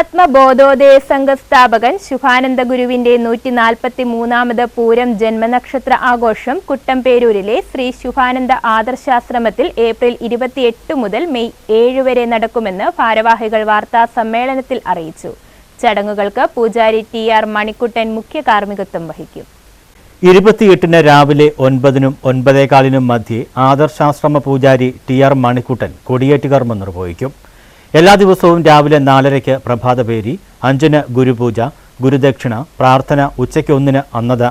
ആത്മബോധോദയ സംഘ സ്ഥാപകൻ ശുഭാനന്ദ ഗുരുവിന്റെ നൂറ്റി നാൽപ്പത്തി മൂന്നാമത് പൂരം ജന്മനക്ഷത്ര ആഘോഷം കുട്ടംപേരൂരിലെ ശ്രീ ശുഭാനന്ദ ആദർശാശ്രമത്തിൽ ഏപ്രിൽ ഇരുപത്തിയെട്ട് മുതൽ മെയ് ഏഴ് വരെ നടക്കുമെന്ന് ഭാരവാഹികൾ വാർത്താ സമ്മേളനത്തിൽ അറിയിച്ചു. ചടങ്ങുകൾക്ക് പൂജാരി ടി ആർ മണിക്കുട്ടൻ മുഖ്യ കാർമ്മികത്വം വഹിക്കും. ഇരുപത്തിയെട്ടിന് രാവിലെ ഒൻപതിനും ഒൻപതേകാലിനും മധ്യേ ആദർശാശ്രമ പൂജാരി ടി ആർ മണിക്കുട്ടൻ കൊടിയേറ്റ് കർമ്മം നിർവഹിക്കും. എല്ലാ ദിവസവും രാവിലെ നാലരയ്ക്ക് പ്രഭാതപേരി അഞ്ചിന് ഗുരുപൂജ ഗുരുദക്ഷിണ പ്രാർത്ഥന ഉച്ചയ്ക്ക് ഒന്നിന് അന്നദ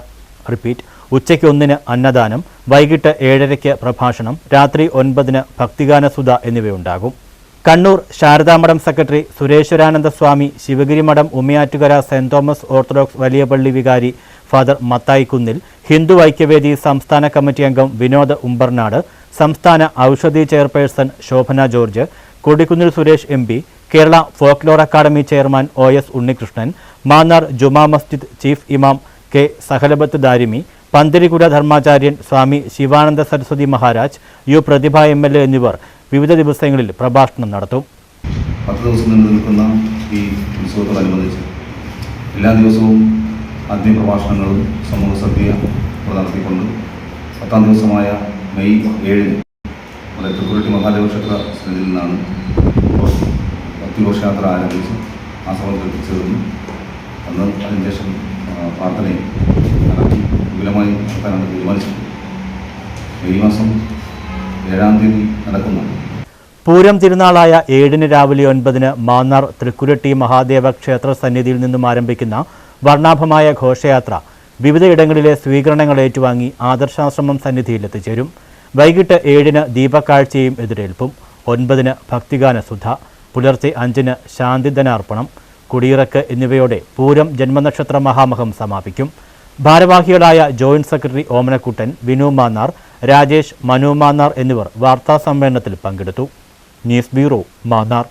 റിപ്പീറ്റ് ഉച്ചയ്ക്ക് ഒന്നിന് അന്നദാനം വൈകിട്ട് ഏഴരയ്ക്ക് പ്രഭാഷണം രാത്രി ഒൻപതിന് ഭക്തിഗാനസുധ എന്നിവയുണ്ടാകും. Kannur Sharadamadom secretary Sureshwarananda Swami Sivagiri Madom Ummayattukara saint Thomas orthodox വലിയ പള്ളി വികാരി ഫാദർ മത്തായി കുന്നിൽ ഹിന്ദു ഐക്യവേദി സംസ്ഥാന കമ്മിറ്റി അംഗം വിനോദ് ഉമ്പർനാട് സംസ്ഥാന Oushadhi chairperson Shobhana George Kodikunnil Suresh M P Kerala folklore academy chairman O S Unnikrishnan Mannar Juma Masjid chief ഇമാം കെ സഹലബത്ത് ദാരിമി പന്തിരികുല ധർമാചാര്യൻ Swami Sivananda Saraswathi Maharaj U Prathibha M L A എന്നിവർ വിവിധ ദിവസങ്ങളിൽ പ്രഭാഷണം നടത്തും. പത്ത് ദിവസം നീണ്ടു നിൽക്കുന്ന ഈ ഉത്സവത്തോടനുബന്ധിച്ച് എല്ലാ ദിവസവും ആദ്യ പ്രഭാഷണങ്ങളും സമൂഹ സദ്യ നടത്തിക്കൊണ്ട് പത്താം ദിവസമായ മെയ് ഏഴിന് തൃക്കുരുട്ടി മഹാദേവ ക്ഷേത്ര സ്ഥിതിയിൽ നിന്നാണ് ഭക്തിഘോഷയാത്ര ആരംഭിച്ച് ആ സമയത്ത് എത്തിച്ചേർന്നു. അന്ന് അതിനുശേഷം ശേഷം പ്രാർത്ഥനയെ നടത്തി വിപുലമായി നടത്താനാണ് തീരുമാനിച്ചത്. മെയ് മാസം ഏഴാം തീയതി നടക്കുന്നു. പൂരം തിരുനാളായ ഏഴിന് രാവിലെ ഒൻപതിന് മാന്നാർ തൃക്കുരട്ടി മഹാദേവ ക്ഷേത്ര സന്നിധിയിൽ നിന്നും ആരംഭിക്കുന്ന വർണാഭമായ ഘോഷയാത്ര വിവിധയിടങ്ങളിലെ സ്വീകരണങ്ങൾ ഏറ്റുവാങ്ങി ആദർശാശ്രമം സന്നിധിയിൽ എത്തിച്ചേരും. വൈകിട്ട് ഏഴിന് ദീപക്കാഴ്ചയും എതിരേൽപ്പും ഒൻപതിന് ഭക്തിഗാന സുധ പുലർച്ചെ അഞ്ചിന് ശാന്തിദനാർപ്പണം കുടിയിറക്ക് എന്നിവയോടെ പൂരം ജന്മനക്ഷത്ര മഹാമഹം സമാപിക്കും. ഭാരവാഹികളായ ജോയിന്റ് സെക്രട്ടറി ഓമനക്കുട്ടൻ വിനു മാന്നാർ രാജേഷ് മനു മാന്നാർ എന്നിവർ വാർത്താ സമ്മേളനത്തിൽ പങ്കെടുത്തു. News bureau Mannar.